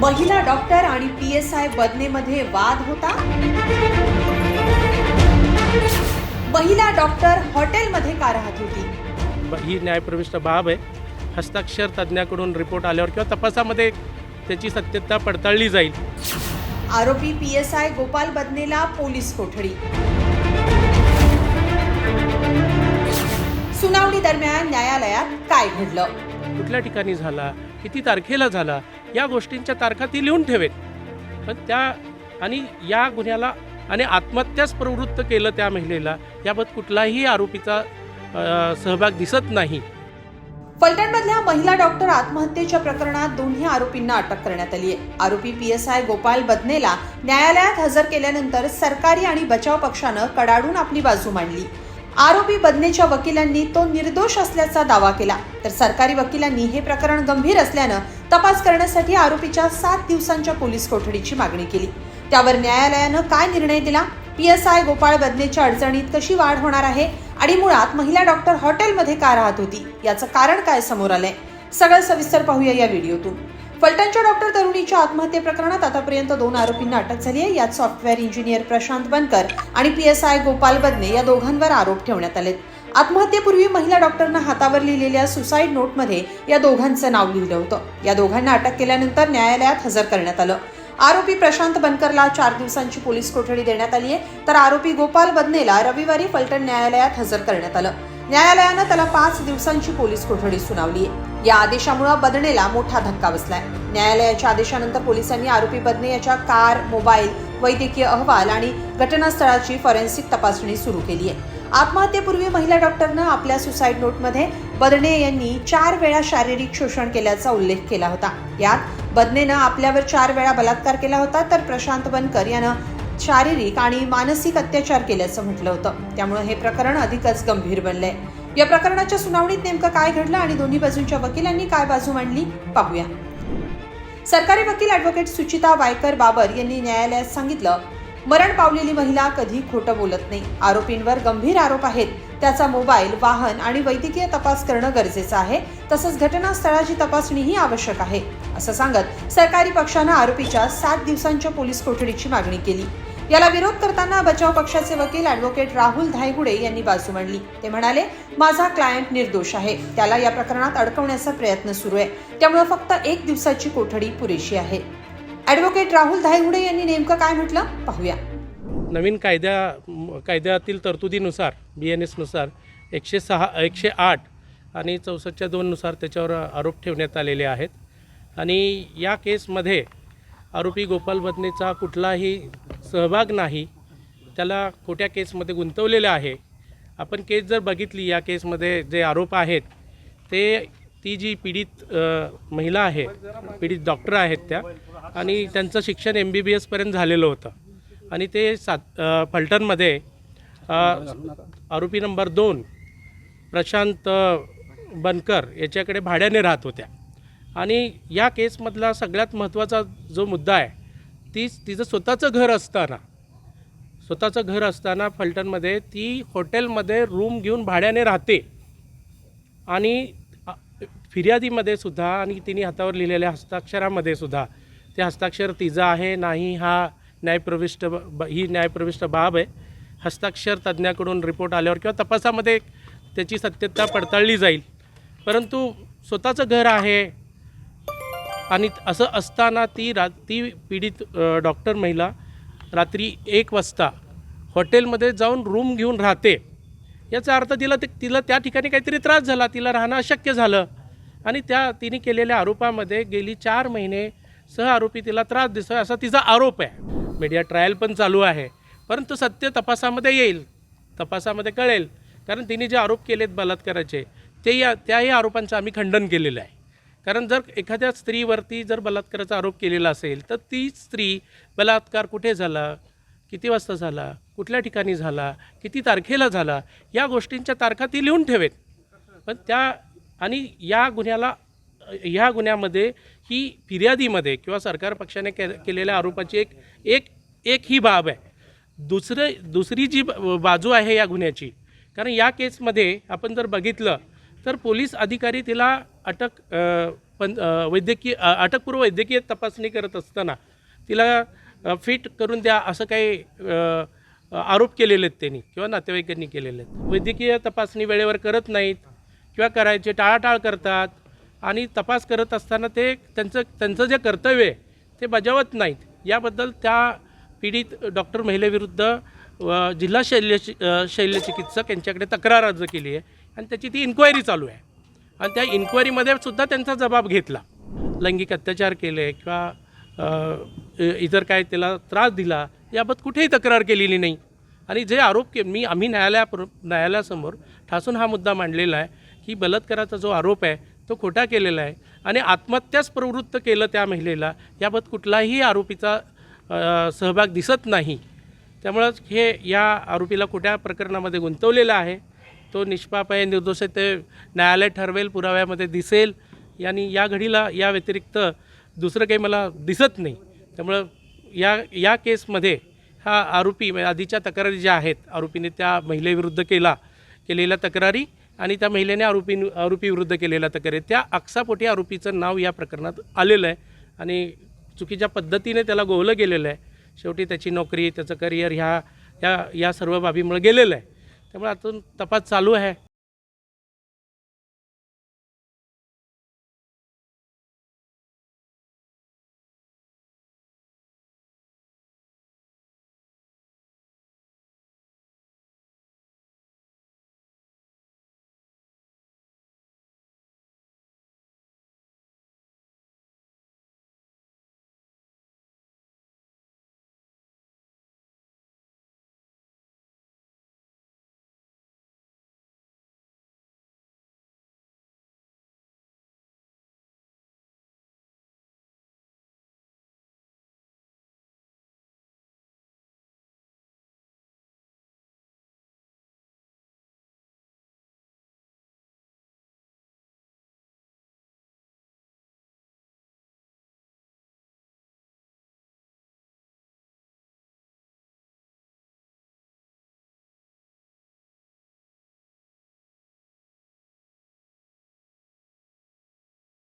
महिला डॉक्टर आणि P S I बदनेमध्ये वाद होता. महिला डॉक्टर हॉटेलमध्ये का राहत होती ही न्यायप्रविष्ट बाब आहे. हस्ताक्षर तज्ज्ञाकडून रिपोर्ट आल्यावर किंवा तपासामध्ये त्याची सत्यता पडताळली जाईल. आरोपी पी एस आय गोपाल बदनेला पोलीस कोठडी. सुनावणी दरम्यान न्यायालयात काय घडलं? कुठल्या ठिकाणी झाला? किती तारखेला झाला? या गोष्टींच्या तारखा ती लिहून ठेवेल पण त्या आणि या गुन्ह्याला आणि आत्महत्याच प्रवृत्त केलं त्या महिलेला याबद्दल कुठलाही आरोपीचा सहभाग दिसत नाही. फलटणमधल्या महिला डॉक्टर आत्महत्येच्या प्रकरणात दोन्ही आरोपींना अटक करण्यात आली आहे आरोपी पी एस आय गोपाल बदनेला न्यायालयात हजर केल्यानंतर सरकारी आणि बचाव पक्षानं कडाडून आपली बाजू मांडली. आरोपी बदनेच्या वकिलांनी तो निर्दोष असल्याचा दावा केला. तर सरकारी वकिलांनी हे प्रकरण गंभीर असल्यानं तपास करण्यासाठी आरोपीच्या सात दिवसांच्या पोलीस कोठडीची मागणी केली. त्यावर न्यायालयानं काय निर्णय दिला? पी एस आय गोपाळ बदनेच्या अडचणीत कशी वाढ होणार आहे? आणि मुळात महिला डॉक्टर हॉटेलमध्ये का राहत होती? याचं कारण काय समोर आलंय? सगळं सविस्तर पाहूया या व्हिडिओतून. फलटणच्या डॉक्टर तरुणीच्या आत्महत्ये प्रकरणात आतापर्यंत दोन आरोपींना अटक झाली आहे. यात सॉफ्टवेअर इंजिनियर प्रशांत बनकर आणि P S I Gopal Badane या दोघांवर आरोप ठेवण्यात आलेत. आत्महत्येपूर्वी महिला डॉक्टरनं हातावर लिहिलेल्या सुसाईड नोटमध्ये या दोघांचं नाव लिहिलं होतं. या दोघांना अटक केल्यानंतर न्यायालयात हजर करण्यात आलं. आरोपी प्रशांत बनकरला चार दिवसांची पोलीस कोठडी देण्यात आली आहे. तर आरोपी गोपाल बदनेला रविवारी फलटण न्यायालयात हजर करण्यात आलं. न्यायालयानं त्याला पाच दिवसांची पोलीस कोठडी सुनावली आहे. या आदेशामुळे बदनेला मोठा धक्का बसलाय. न्यायालयाच्या आदेशानंतर पोलिसांनी आरोपी बदने याच्या कार मोबाईल वैद्यकीय अहवाल आणि घटनास्थळाची फॉरेन्सिक तपासणी सुरू केली आहे. आत्महत्येपूर्वी महिला डॉक्टरनं आपल्या सुसाईड नोटमध्ये बदने यांनी चार वेळा शारीरिक शोषण केल्याचा उल्लेख केला होता. यात बदनेनं आपल्यावर चार वेळा बलात्कार केला होता तर प्रशांत बनकर यानं शारीरिक आणि मानसिक अत्याचार केल्याचं म्हटलं होतं. त्यामुळे हे प्रकरण अधिकच गंभीर बनलंय. या प्रकरणाच्या सुनावणीत नेमकं काय घडलं आणि दोन्ही बाजूंच्या वकिलांनी काय बाजू मांडली पाहूया. सरकारी वकील ॲडव्होकेट सुचिता वायकर बाबर यांनी न्यायालयात सांगितलं मरण पावलेली महिला कधी खोटं बोलत नाही. आरोपींवर गंभीर आरोप आहेत. त्याचा मोबाईल वाहन आणि वैद्यकीय तपास करणं गरजेचं आहे. तसंच घटनास्थळाची तपासणीही आवश्यक आहे. असं सांगत सरकारी पक्षानं आरोपीच्या सात दिवसांच्या पोलीस कोठडीची मागणी केली. याला विरोध करताना बचाव पक्षाचे वकील अॅडव्होकेट राहुल धायगुडे यांनी बाजू मांडली. ते म्हणाले माझा क्लायंट निर्दोष आहे. त्याला या प्रकरणात अडकवण्याचा प्रयत्न सुरू आहे. त्यामुळे फक्त एक दिवसाची कोठडी पुरेशी आहे. ॲडव्होकेट राहुल धायगुडे यांनी नेमकं काय म्हटलं? पाहूया. नवीन कायद्या कायद्यातील तरतुदीनुसार बी एन एसनुसार एकशे सहा एकशे आठ आणि चौसष्टच्या दोननुसार त्याच्यावर आरोप ठेवण्यात आलेले आहेत. आणि या केसमध्ये आरोपी गोपाल बदनेचा कुठलाही सहभाग नाही त्याला खोट्या केसमध्ये गुंतवलेलं आहे. आपण केस जर बघितली या केसमध्ये जे आरोप आहेत ते ती जी पीडित महिला आहे पीडित डॉक्टर आहेत त्या आणि त्यांचं शिक्षण एम बी बी एसपर्यंत झालेलं होतं. आणि ते सात फलटणमध्ये आरोपी नंबर दोन प्रशांत बनकर याच्याकडे भाड्याने राहत होत्या. आणि या केसमधला सगळ्यात महत्त्वाचा जो मुद्दा आहे तीच तिचं स्वतःचं घर असताना स्वतःचं घर असताना फलटणमध्ये ती हॉटेलमध्ये रूम घेऊन भाड्याने राहते. आणि फिर्यादीमध्ये सुद्धा आणि तिने हातावर लिहिलेल्या हस्ताक्षरामध्ये सुद्धा ते हस्ताक्षर तिचं आहे नाही हा न्यायप्रविष्ट ब- ब- ही न्यायप्रविष्ट बाब आहे. हस्ताक्षर तज्ज्ञाकडून रिपोर्ट आल्यावर किंवा तपासामध्ये त्याची सत्यता पडताळली जाईल. परंतु स्वतःचं घर आहे आणि असं असताना ती रा ती पीडित डॉक्टर महिला रात्री एक वाजता हॉटेलमध्ये जाऊन रूम घेऊन राहते. याचा अर्थ तिला ते तिला त्या ठिकाणी काहीतरी त्रास झाला तिला राहणं अशक्य झालं. आणि त्या तिने केलेल्या आरोपामध्ये गेली चार महिने सह आरोपी तिला त्रास दिसतोय असा तिचा आरोप आहे. मीडिया ट्रायल पण चालू आहे. परंतु सत्य तपासामध्ये येईल. तपासामध्ये कळेल. कारण तिने जे आरोप केलेत बलात्काराचे ते या त्याही आरोपांचं आम्ही खंडन केलेलं आहे. कारण जर एखाद्या स्त्रीवरती जर बलात्काराचा आरोप केलेला असेल तर ती स्त्री बलात्कार कुठे झाला? किती वाजता झाला? कुठल्या ठिकाणी झाला? किती तारखेला झाला? या गोष्टींच्या तारखा ती लिहून ठेवेत पण त्या आणि या गुन्ह्याला ह्या गुन्ह्यामध्ये ही फिर्यादीमध्ये किंवा सरकार पक्षाने के केलेल्या आरोपाची एक एक एक ही बाब आहे. दुसरं दुसरी जी ब- बाजू आहे या गुन्ह्याची कारण या केसमध्ये आपण जर बघितलं तर पोलीस अधिकारी तिला अटक पण वैद्यकीय अटकपूर्व वैद्यकीय तपासणी करत असताना तिला फिट करून द्या असं काही आरोप केलेले आहेत त्यांनी किंवा नातेवाईकांनी केलेले आहेत. वैद्यकीय तपासणी वेळेवर करत नाहीत. किंवा करायचे टाळाटाळ करतात आणि तपास करत असताना ते त्यांचं त्यांचं जे कर्तव्य आहे ते बजावत नाहीत. याबद्दल त्या पीडित डॉक्टर महिलेविरुद्ध जिल्हा शल्य शल्य चिकित्सक यांच्याकडे तक्रार अर्ज केली आहे आणि त्याची ती इन्क्वायरी चालू आहे. आणि त्या इन्क्वायरीमध्ये सुद्धा त्यांचा जबाब घेतला. लैंगिक अत्याचार केले किंवा इतर काय त्याला त्रास दिला याबाबत कुठेही तक्रार केलेली नाही. आणि जे आरोप के मी आम्ही न्यायालया न्यायालयासमोर ठासून हा मुद्दा मांडलेला आहे. ही बलात्काराचा जो आरोप आहे तो खोटा केलेला आहे. आणि आत्महत्याच प्रवृत्त केलं त्या महिलेला याबाबत कुठलाही आरोपीचा सहभाग दिसत नाही. त्यामुळं हे या आरोपीला खोट्या प्रकरणामध्ये गुंतवलेला आहे. तो निष्पाप आहे निर्दोष आहे ते न्यायालय ठरवेल पुराव्यामध्ये दिसेल. आणि या घडीला या व्यतिरिक्त दुसरं काही मला दिसत नाही. त्यामुळं या या केसमध्ये हा आरोपी म्हणजे आधीच्या तक्रारी ज्या आहेत आरोपीने त्या महिलेविरुद्ध केला केलेल्या तक्रारी आणि त्या महिलेने आरोपी आरोपीविरुद्ध केलेल्या तक्रारी त्या आक्सापोटी आरोपीचं नाव या प्रकरणात आलेलं आहे आणि चुकीच्या पद्धतीने त्याला गोवलं गेलेलं आहे. शेवटी त्याची नोकरी त्याचं करिअर ह्या या या सर्व बाबीमुळे गेलेलं आहे. त्यामुळे आतून तपास चालू आहे.